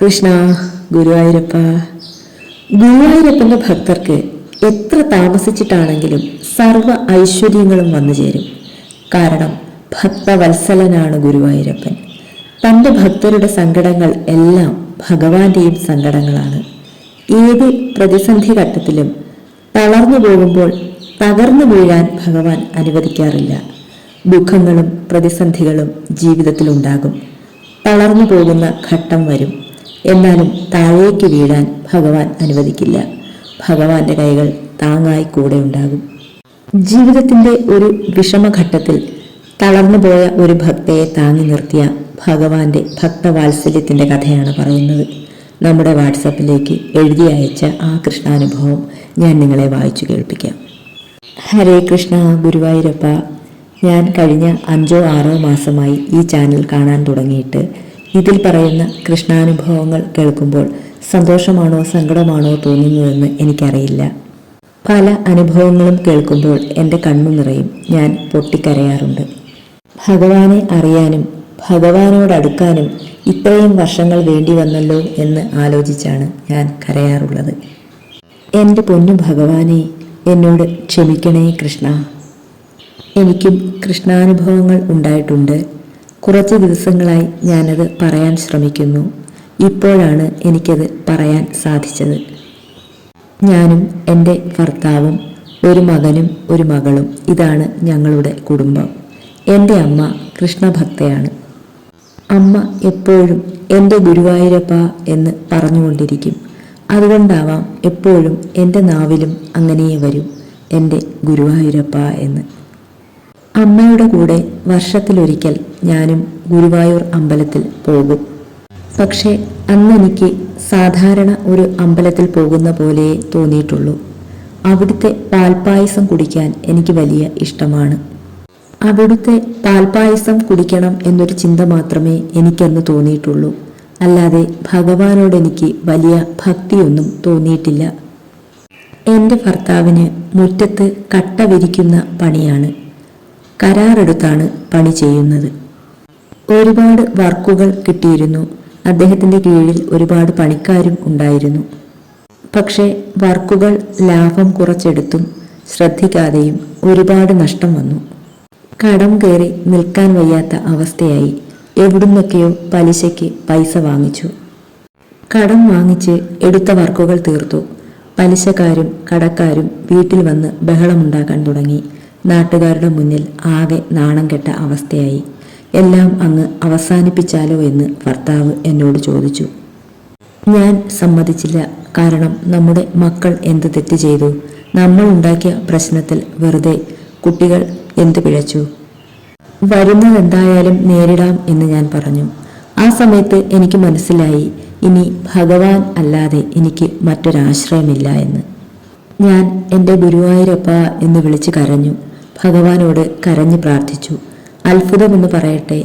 കൃഷ്ണ ഗുരുവായൂരപ്പ ഗുരുവായൂരപ്പന്റെ ഭക്തർക്ക് എത്ര താമസിച്ചിട്ടാണെങ്കിലും സർവ ഐശ്വര്യങ്ങളും വന്നു ചേരും. കാരണം ഭക്തവത്സലനാണ് ഗുരുവായൂരപ്പൻ. തന്റെ ഭക്തരുടെ സങ്കടങ്ങൾ എല്ലാം ഭഗവാന്റെയും സങ്കടങ്ങളാണ്. ഏത് പ്രതിസന്ധി ഘട്ടത്തിലും തളർന്നു പോകുമ്പോൾ തകർന്നു വീഴാൻ ഭഗവാൻ അനുവദിക്കാറില്ല. ദുഃഖങ്ങളും പ്രതിസന്ധികളും ജീവിതത്തിലുണ്ടാകും തളർന്നു പോകുന്ന ഘട്ടം വരും. എന്നാലും താഴേക്ക് വീഴാൻ ഭഗവാൻ അനുവദിക്കില്ല. ഭഗവാന്റെ കൈകൾ താങ്ങായി കൂടെ ഉണ്ടാകും. ജീവിതത്തിന്റെ ഒരു വിഷമഘട്ടത്തിൽ തളർന്നുപോയ ഒരു ഭക്തയെ താങ്ങി നിർത്തിയ ഭഗവാന്റെ ഭക്തവാത്സല്യത്തിന്റെ കഥയാണ് പറയുന്നത്. നമ്മുടെ വാട്സപ്പിലേക്ക് എഴുതി അയച്ച ആ കൃഷ്ണാനുഭവം ഞാൻ നിങ്ങളെ വായിച്ചു കേൾപ്പിക്കാം. ഹരേ കൃഷ്ണ ഗുരുവായൂരപ്പ ഞാൻ കഴിഞ്ഞ അഞ്ചോ ആറോ മാസമായി ഈ ചാനൽ കാണാൻ തുടങ്ങിയിട്ട് ഇതിൽ പറയുന്ന കൃഷ്ണാനുഭവങ്ങൾ കേൾക്കുമ്പോൾ സന്തോഷമാണോ സങ്കടമാണോ തോന്നുന്നതെന്ന് എനിക്കറിയില്ല. പല അനുഭവങ്ങളും കേൾക്കുമ്പോൾ എന്റെ കണ്ണു നിറയും ഞാൻ പൊട്ടിക്കരയാറുണ്ട്. ഭഗവാനെ അറിയാനും ഭഗവാനോടടുക്കാനും ഇത്രയും വർഷങ്ങൾ വേണ്ടി വന്നല്ലോ എന്ന് ആലോചിച്ചാണ് ഞാൻ കരയാറുള്ളത്. എന്റെ പൊന്നു ഭഗവാനെ എന്നോട് ക്ഷമിക്കണേ കൃഷ്ണ. എനിക്കും കൃഷ്ണാനുഭവങ്ങൾ ഉണ്ടായിട്ടുണ്ട്. കുറച്ച് ദിവസങ്ങളായി ഞാനത് പറയാൻ ശ്രമിക്കുന്നു. ഇപ്പോഴാണ് എനിക്കത് പറയാൻ സാധിച്ചത്. ഞാനും എന്റെ ഭർത്താവും ഒരു മകനും ഒരു മകളും ഇതാണ് ഞങ്ങളുടെ കുടുംബം. എന്റെ അമ്മ കൃഷ്ണഭക്തയാണ്. അമ്മ എപ്പോഴും എന്റെ ഗുരുവായൂരപ്പ എന്ന് പറഞ്ഞുകൊണ്ടിരിക്കും. അതുകൊണ്ടാവാം എപ്പോഴും എന്റെ നാവിലും അങ്ങനെയേ വരും എന്റെ ഗുരുവായൂരപ്പ എന്ന്. അമ്മയുടെ കൂടെ വർഷത്തിലൊരിക്കൽ ഞാനും ഗുരുവായൂർ അമ്പലത്തിൽ പോകും. പക്ഷേ അന്നെനിക്ക് സാധാരണ ഒരു അമ്പലത്തിൽ പോകുന്ന പോലെ തോന്നിയിട്ടുള്ളൂ. അവിടുത്തെ പാൽപ്പായസം കുടിക്കാൻ എനിക്ക് വലിയ ഇഷ്ടമാണ്. അവിടുത്തെ പാൽപായസം കുടിക്കണം എന്നൊരു ചിന്ത മാത്രമേ എനിക്കന്ന് തോന്നിയിട്ടുള്ളൂ. അല്ലാതെ ഭഗവാനോട് എനിക്ക് വലിയ ഭക്തിയൊന്നും തോന്നിയിട്ടില്ല. എന്റെ ഭർത്താവിന് മുറ്റത്ത് കട്ട വിരിക്കുന്ന പണിയാണ്. കരാറെടുത്താണ് പണി ചെയ്യുന്നത്. ഒരുപാട് വർക്കുകൾ കിട്ടിയിരുന്നു. അദ്ദേഹത്തിന്റെ കീഴിൽ ഒരുപാട് പണിക്കാരും ഉണ്ടായിരുന്നു. പക്ഷേ വർക്കുകൾ ലാഭം കുറച്ചെടുത്തും ശ്രദ്ധിക്കാതെയും ഒരുപാട് നഷ്ടം വന്നു. കടം കയറി നിൽക്കാൻ വയ്യാത്ത അവസ്ഥയായി. എവിടുന്നൊക്കെയോ പലിശയ്ക്ക് പൈസ വാങ്ങിച്ചു. കടം വാങ്ങിച്ച് എടുത്ത വർക്കുകൾ തീർത്തു. പലിശക്കാരും കടക്കാരും വീട്ടിൽ വന്ന് ബഹളമുണ്ടാക്കാൻ തുടങ്ങി. നാട്ടുകാരുടെ മുന്നിൽ ആകെ നാണം കെട്ട അവസ്ഥയായി. എല്ലാം അങ്ങ് അവസാനിപ്പിച്ചാലോ എന്ന് ഭർത്താവ് എന്നോട് ചോദിച്ചു. ഞാൻ സമ്മതിച്ചില്ല. കാരണം നമ്മുടെ മക്കൾ എന്ത് തെറ്റ് ചെയ്തു? നമ്മൾ ഉണ്ടാക്കിയ പ്രശ്നത്തിൽ വെറുതെ കുട്ടികൾ എന്ത് പിഴച്ചു? വരുന്നതെന്തായാലും നേരിടാം എന്ന് ഞാൻ പറഞ്ഞു. ആ സമയത്ത് എനിക്ക് മനസ്സിലായി ഇനി ഭഗവാൻ അല്ലാതെ എനിക്ക് മറ്റൊരാശ്രയമില്ല എന്ന്. ഞാൻ എന്റെ ഗുരുവായൂരപ്പ എന്ന് വിളിച്ച് കരഞ്ഞു. ഭഗവാനോട് കരഞ്ഞു പ്രാർത്ഥിച്ചു. അത്ഭുതമെന്ന് പറയട്ടെ.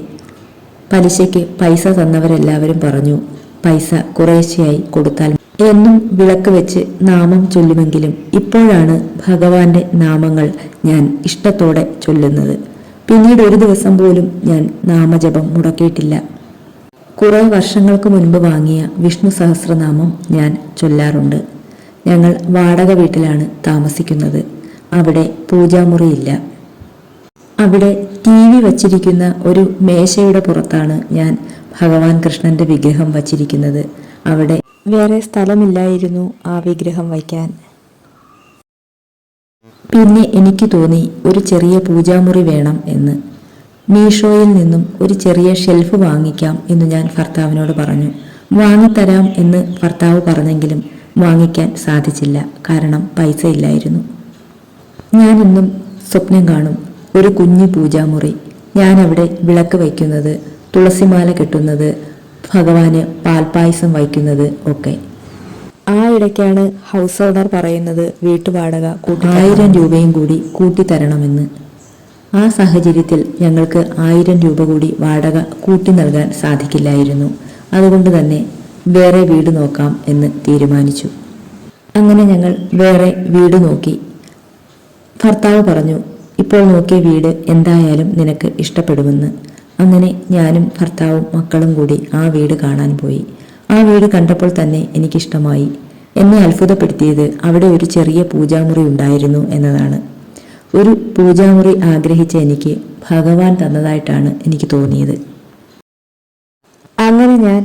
പലിശയ്ക്ക് പൈസ തന്നവരെല്ലാവരും പറഞ്ഞു പൈസ കുറേശ്ശെയായി കൊടുത്താൽ എന്നും വിളക്ക് വെച്ച് നാമം ചൊല്ലുമെങ്കിലും ഇപ്പോഴാണ് ഭഗവാന്റെ നാമങ്ങൾ ഞാൻ ഇഷ്ടത്തോടെ ചൊല്ലുന്നത്. പിന്നീട് ഒരു ദിവസം പോലും ഞാൻ നാമജപം മുടക്കിയിട്ടില്ല. കുറെ വർഷങ്ങൾക്ക് മുൻപ് വാങ്ങിയ വിഷ്ണു സഹസ്രനാമം ഞാൻ ചൊല്ലാറുണ്ട്. ഞങ്ങൾ വാടക വീട്ടിലാണ് താമസിക്കുന്നത്. അവിടെ പൂജാമുറിയില്ല. അവിടെ ടി വി വച്ചിരിക്കുന്ന ഒരു മേശയുടെ പുറത്താണ് ഞാൻ ഭഗവാൻ കൃഷ്ണന്റെ വിഗ്രഹം വച്ചിരിക്കുന്നത്. അവിടെ വേറെ സ്ഥലമില്ലായിരുന്നു ആ വിഗ്രഹം വയ്ക്കാൻ. പിന്നെ എനിക്ക് തോന്നി ഒരു ചെറിയ പൂജാമുറി വേണം എന്ന്. മീഷോയിൽ നിന്നും ഒരു ചെറിയ ഷെൽഫ് വാങ്ങിക്കാം എന്ന് ഞാൻ ഭർത്താവിനോട് പറഞ്ഞു. വാങ്ങിത്തരാം എന്ന് ഭർത്താവ് പറഞ്ഞെങ്കിലും വാങ്ങിക്കാൻ സാധിച്ചില്ല. കാരണം പൈസ ഇല്ലായിരുന്നു. ഞാൻ ഇന്നും സ്വപ്നം കാണും. ഒരു കുഞ്ഞു പൂജാമുറി. ഞാനവിടെ വിളക്ക് വയ്ക്കുന്നത് തുളസിമാല കെട്ടുന്നത് ഭഗവാന് പാൽപ്പായസം വഹിക്കുന്നത് ഒക്കെ. ആ ഇടയ്ക്കാണ് ഹൗസ് ഓണർ പറയുന്നത് വീട്ടുവാടക കൂട്ടി ആയിരം രൂപയും കൂടി കൂട്ടിത്തരണമെന്ന്. ആ സാഹചര്യത്തിൽ ഞങ്ങൾക്ക് ആയിരം രൂപ കൂടി വാടക കൂട്ടി നൽകാൻ സാധിക്കില്ലായിരുന്നു. അതുകൊണ്ട് തന്നെ വേറെ വീട് നോക്കാം എന്ന് തീരുമാനിച്ചു. അങ്ങനെ ഞങ്ങൾ വേറെ വീട് നോക്കി. ഭർത്താവ് പറഞ്ഞു ഇപ്പോൾ നോക്കിയ വീട് എന്തായാലും നിനക്ക് ഇഷ്ടപ്പെടുമെന്ന്. അങ്ങനെ ഞാനും ഭർത്താവും മക്കളും കൂടി ആ വീട് കാണാൻ പോയി. ആ വീട് കണ്ടപ്പോൾ തന്നെ എനിക്കിഷ്ടമായി. എന്നെ അത്ഭുതപ്പെടുത്തിയത് അവിടെ ഒരു ചെറിയ പൂജാമുറി ഉണ്ടായിരുന്നു എന്നതാണ്. ഒരു പൂജാമുറി ആഗ്രഹിച്ച എനിക്ക് ഭഗവാൻ തന്നതായിട്ടാണ് എനിക്ക് തോന്നിയത്. അങ്ങനെ ഞാൻ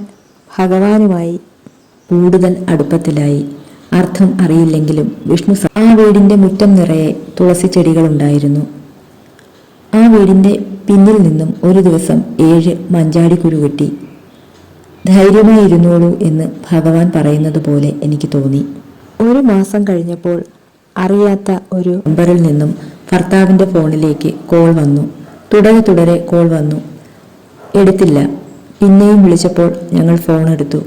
ഭഗവാനുമായി കൂടുതൽ അടുപ്പത്തിലായി. അർത്ഥം അറിയില്ലെങ്കിലും വിഷ്ണു ആ വീടിന്റെ മുറ്റം നിറയെ തുളസി ചെടികളുണ്ടായിരുന്നു ആ വീടിന്റെ പിന്നിൽ നിന്നും ഒരു ദിവസം ഏഴ് മഞ്ചാടിക്കുരു കിട്ടി ധൈര്യമായി ഇരുന്നോളൂ എന്ന് ഭഗവാൻ പറയുന്നത് പോലെ എനിക്ക് തോന്നി. ഒരു മാസം കഴിഞ്ഞപ്പോൾ അറിയാത്ത ഒരു നമ്പറിൽ നിന്നും ഭർത്താവിന്റെ ഫോണിലേക്ക് കോൾ വന്നു. തുടരെ തുടരെ കോൾ വന്നു. എടുത്തില്ല. പിന്നെയും വിളിച്ചപ്പോൾ ഞങ്ങൾ ഫോൺ എടുത്തു.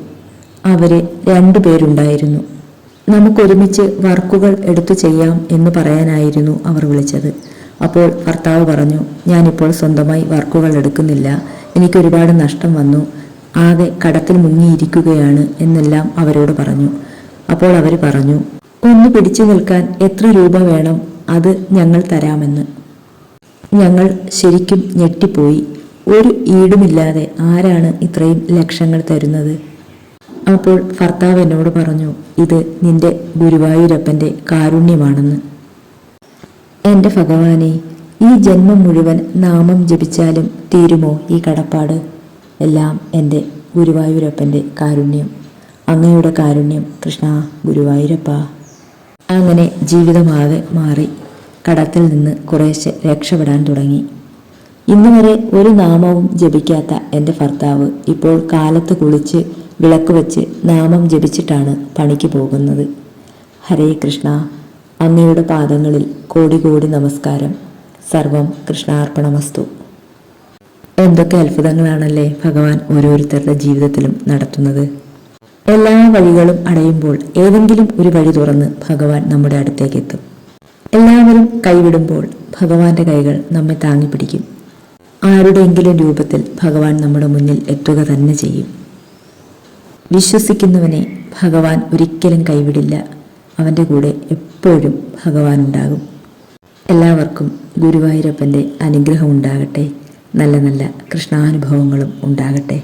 അവർ രണ്ടുപേരുണ്ടായിരുന്നു നമുക്കൊരുമിച്ച് വർക്കുകൾ എടുത്തു ചെയ്യാം എന്ന് പറയാനായിരുന്നു അവർ വിളിച്ചത്. അപ്പോൾ ഭർത്താവ് പറഞ്ഞു ഞാനിപ്പോൾ സ്വന്തമായി വർക്കുകൾ എടുക്കുന്നില്ല. എനിക്ക് ഒരുപാട് നഷ്ടം വന്നു. ആകെ കടത്തിൽ മുങ്ങിയിരിക്കുകയാണ് എന്നെല്ലാം അവരോട് പറഞ്ഞു. അപ്പോൾ അവർ പറഞ്ഞു ഒന്ന് പിടിച്ചു നിൽക്കാൻ എത്ര രൂപ വേണം? അത് ഞങ്ങൾ തരാമെന്ന്. ഞങ്ങൾ ശരിക്കും ഞെട്ടിപ്പോയി. ഒരു ഈടുമില്ലാതെ ആരാണ് ഇത്രയും ലക്ഷങ്ങൾ തരുന്നത്? അപ്പോൾ ഭർത്താവ് എന്നോട് പറഞ്ഞു ഇത് നിന്റെ ഗുരുവായൂരപ്പന്റെ കാരുണ്യമാണെന്ന്. എന്റെ ഭഗവാനെ ഈ ജന്മം മുഴുവൻ നാമം ജപിച്ചാലും തീരുമോ ഈ കടപ്പാട്? എല്ലാം എന്റെ ഗുരുവായൂരപ്പന്റെ കാരുണ്യം. അങ്ങയുടെ കാരുണ്യം കൃഷ്ണ ഗുരുവായൂരപ്പ. അങ്ങനെ ജീവിതമാകെ മാറി. കടത്തിൽ നിന്ന് കുറേശ്ശെ രക്ഷപ്പെടാൻ തുടങ്ങി. ഇന്നുവരെ ഒരു നാമവും ജപിക്കാത്ത എന്റെ ഭർത്താവ് ഇപ്പോൾ കാലത്ത് കുളിച്ച് വിളക്ക് വെച്ച് നാമം ജപിച്ചിട്ടാണ് പണിക്ക് പോകുന്നത്. ഹരേ കൃഷ്ണ. അങ്ങയുടെ പാദങ്ങളിൽ കോടി കോടി നമസ്കാരം. സർവം കൃഷ്ണാർപ്പണമസ്തു. എന്തൊക്കെ അത്ഭുതങ്ങളാണല്ലേ ഭഗവാൻ ഓരോരുത്തരുടെ ജീവിതത്തിലും നടത്തുന്നത്? എല്ലാ വഴികളും അടയുമ്പോൾ ഏതെങ്കിലും ഒരു വഴി തുറന്ന് ഭഗവാൻ നമ്മുടെ അടുത്തേക്ക് എത്തും എല്ലാവരും കൈവിടുമ്പോൾ ഭഗവാന്റെ കൈകൾ നമ്മെ താങ്ങി പിടിക്കും ആരുടെയെങ്കിലും രൂപത്തിൽ ഭഗവാൻ നമ്മുടെ മുന്നിൽ എത്തുക തന്നെ ചെയ്യും. വിശ്വസിക്കുന്നവനെ ഭഗവാൻ ഒരിക്കലും കൈവിടില്ല. അവന്റെ കൂടെ എപ്പോഴും ഭഗവാൻ ഉണ്ടാകും എല്ലാവർക്കും ഗുരുവായൂരപ്പന്റെ അനുഗ്രഹം ഉണ്ടാകട്ടെ നല്ല നല്ല കൃഷ്ണാനുഭവങ്ങളും ഉണ്ടാകട്ടെ.